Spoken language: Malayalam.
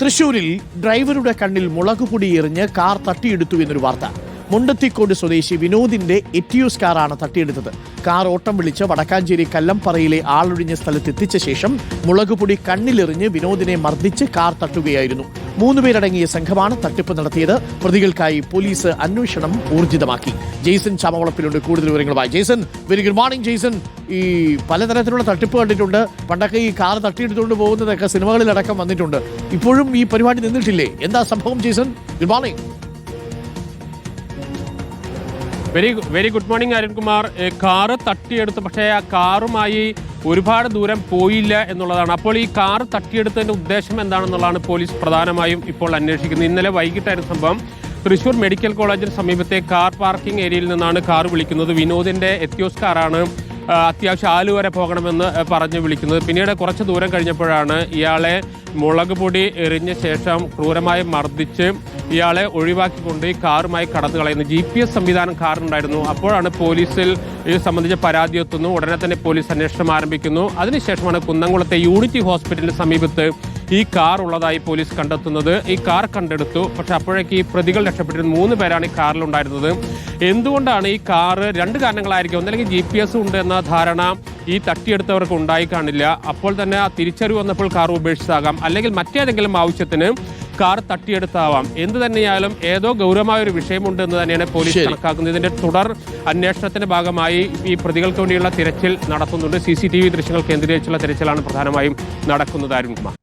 തൃശൂരിൽ ഡ്രൈവറുടെ കണ്ണിൽ മുളകുപൊടി എറിഞ്ഞ് കാർ തട്ടിയെടുത്തു എന്നൊരു വാർത്ത. മുണ്ടത്തിക്കോട് സ്വദേശി വിനോദിന്റെ എറ്റിയൂസ് കാറാണ് തട്ടിയെടുത്തത്. കാർ ഓട്ടം വിളിച്ച് വടക്കാഞ്ചേരി കല്ലംപറയിലെ ആളൊഴിഞ്ഞ സ്ഥലത്ത് എത്തിച്ച ശേഷം മുളകുപൊടി കണ്ണിലെറിഞ്ഞ് വിനോദിനെ മർദ്ദിച്ച് കാർ തട്ടുകയായിരുന്നു. മൂന്നുപേരടങ്ങിയ സംഘമാണ് തട്ടിപ്പ് നടത്തിയത്. പ്രതികൾക്കായി പോലീസ് അന്വേഷണം ഊർജിതമാക്കി. ജെയ്സൺ ചാമവളപ്പിലുണ്ട്. കൂടുതൽ വിവരങ്ങളുമായി Jaison very good morning Jaison. ഈ പലതരത്തിലുള്ള തട്ടിപ്പ് കണ്ടിട്ടുണ്ട്. പണ്ടൊക്കെ ഈ കാർ തട്ടിയെടുത്തുകൊണ്ട് പോകുന്നതൊക്കെ സിനിമകളിലടക്കം വന്നിട്ടുണ്ട്. ഇപ്പോഴും ഈ പരിപാടി നിന്നിട്ടില്ലേ? എന്താ സംഭവം Jaison? Good morning very very good morning Arunkumar car തട്ടിയെടുത്തു പക്ഷേ ആ കാറുമായി ഒരുപാട് ദൂരം പോയില്ല എന്നുള്ളതാണ്. അപ്പോൾ ഈ കാർ തട്ടിയെടുത്തതിന്റെ ഉദ്ദേശം എന്താണെന്നുള്ളതാണ് പോലീസ് പ്രധാനമായും ഇപ്പോൾ അന്വേഷിക്കുന്നത്. ഇന്നലെ വൈകിട്ടായിരുന്നു സംഭവം. തൃശൂർ മെഡിക്കൽ കോളേജിന് സമീപത്തെ കാർ പാർക്കിംഗ് ഏരിയയിൽ നിന്നാണ് കാർ വിളിക്കുന്നത്. വിനോദിന്റെ എത്തിയോസ് കാറാണ് അത്യാവശ്യം ആലു വരെ പോകണമെന്ന് പറഞ്ഞ് വിളിക്കുന്നത്. പിന്നീട് കുറച്ച് ദൂരം കഴിഞ്ഞപ്പോഴാണ് ഇയാളെ മുളക് പൊടി എറിഞ്ഞ ശേഷം ക്രൂരമായി മർദ്ദിച്ച് ഇയാളെ ഒഴിവാക്കിക്കൊണ്ട് കാറുമായി കടന്നു കളയുന്നു ജി പി എസ് സംവിധാനം കാറിനുണ്ടായിരുന്നു. അപ്പോഴാണ് പോലീസിൽ ഇത് സംബന്ധിച്ച പരാതി എത്തുന്നു. ഉടനെ തന്നെ പോലീസ് അന്വേഷണം ആരംഭിക്കുന്നു. അതിനുശേഷമാണ് കുന്നംകുളത്തെ യൂണിറ്റി ഹോസ്പിറ്റലിന് സമീപത്ത് ഈ കാർ ഉള്ളതായി പോലീസ് കണ്ടെത്തുന്നത്. ഈ കാർ കണ്ടെടുത്തു. പക്ഷെ അപ്പോഴേക്ക് ഈ പ്രതികൾ രക്ഷപ്പെട്ടിരുന്നു മൂന്ന് പേരാണ് ഈ കാറിലുണ്ടായിരുന്നത്. എന്തുകൊണ്ടാണ് ഈ കാറ് രണ്ട് കാരണങ്ങളായിരിക്കും? ഒന്നല്ലെങ്കിൽ ജി പി എസ് ഉണ്ട് എന്ന ധാരണ ഈ തട്ടിയെടുത്തവർക്ക് ഉണ്ടായി കാണില്ല. അപ്പോൾ തന്നെ ആ തിരിച്ചറിവ് വന്നപ്പോൾ കാർ ഉപേക്ഷിച്ചാകാം അല്ലെങ്കിൽ മറ്റേതെങ്കിലും ആവശ്യത്തിന് കാർ തട്ടിയെടുത്താവാം. എന്ത് തന്നെയായാലും ഏതോ ഗൗരവമായ ഒരു വിഷയമുണ്ട് എന്ന് തന്നെയാണ് പോലീസ് കണക്കാക്കുന്നത്. ഇതിന്റെ തുടർ അന്വേഷണത്തിന്റെ ഭാഗമായി ഈ പ്രതികൾക്ക് വേണ്ടിയുള്ള തിരച്ചിൽ നടത്തുന്നുണ്ട്. സി സി ടി വി ദൃശ്യങ്ങൾ കേന്ദ്രീകരിച്ചുള്ള തിരച്ചിലാണ് പ്രധാനമായും നടക്കുന്നത് അരുൺകുമാർ.